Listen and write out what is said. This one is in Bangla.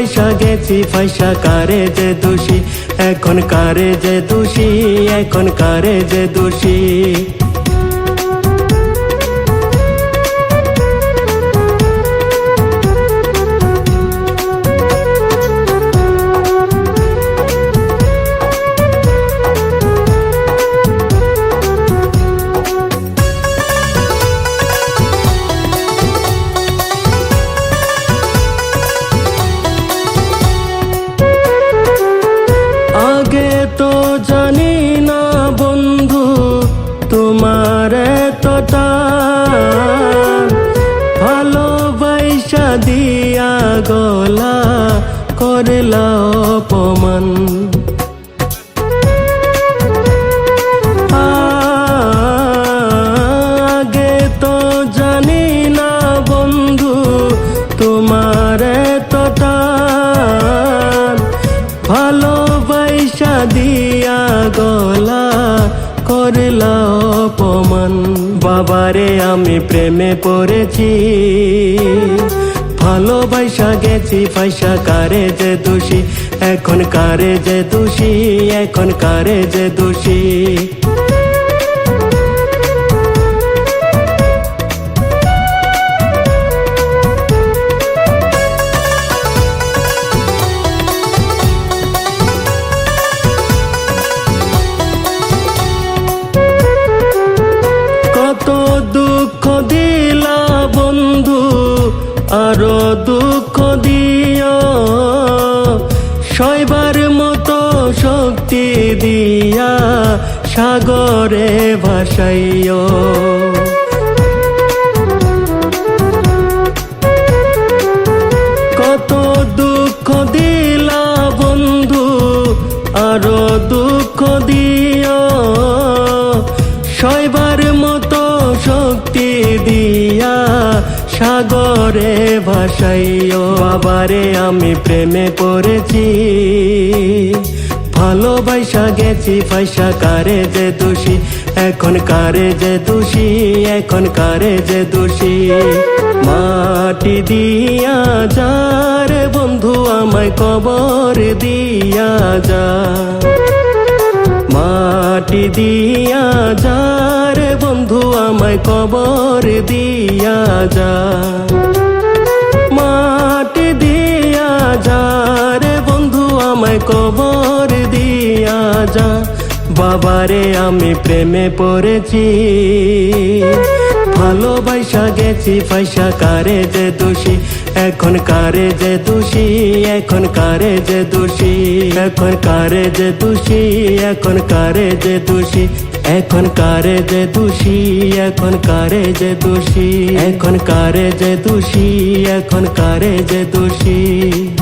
ভালোবাসা গেছি পয়সা কারে যে দোষী? এখন কারে যে দোষী? এখন কারে যে দোষী? দিয়া গলা করলা অপমান। আগে তো জানি না বন্ধু তোমার এতটা। ভালোবাসা দিয়া গলা করলা অপমান। বাবারে আমি প্রেমে পড়েছি। ভালোবাসা গেছি পয়সা কারে যে দোষী? এখন কারে যে দোষী? এখন কারে যে দোষী? আরও দুঃখ দিও। শৈবার মতো শক্তি দিয়া সাগরে ভাসাইও। কত দুঃখ দিলা বন্ধু, আরও দুঃখ দিও সাগরে ভাসাইও বাবারে আমি প্রেমে পড়েছি। ভালোবাসা গেছি পয়সা কারে যে দোষী? এখন কারে যে দোষী? এখন কারে যে দোষী? মাটি দিয়া যা রে বন্ধু আমায় কবর দিয়া যা। মাটি দিয়া যা রে বন্ধু আমায় কবর দিয়া যা। যা বাবারে আমি প্রেমে পড়েছি। ভালোবাসা গেছি, পয়সা কারে যে দোষী? এখন কারে যে দোষী? এখন কারে যে দোষী? এখন কারে যে দোষী? এখন কারে যে দোষী? এখন কারে যে দোষী? এখন কারে যে দোষী? এখন কারে যে দোষী? এখন কারে যে দোষী?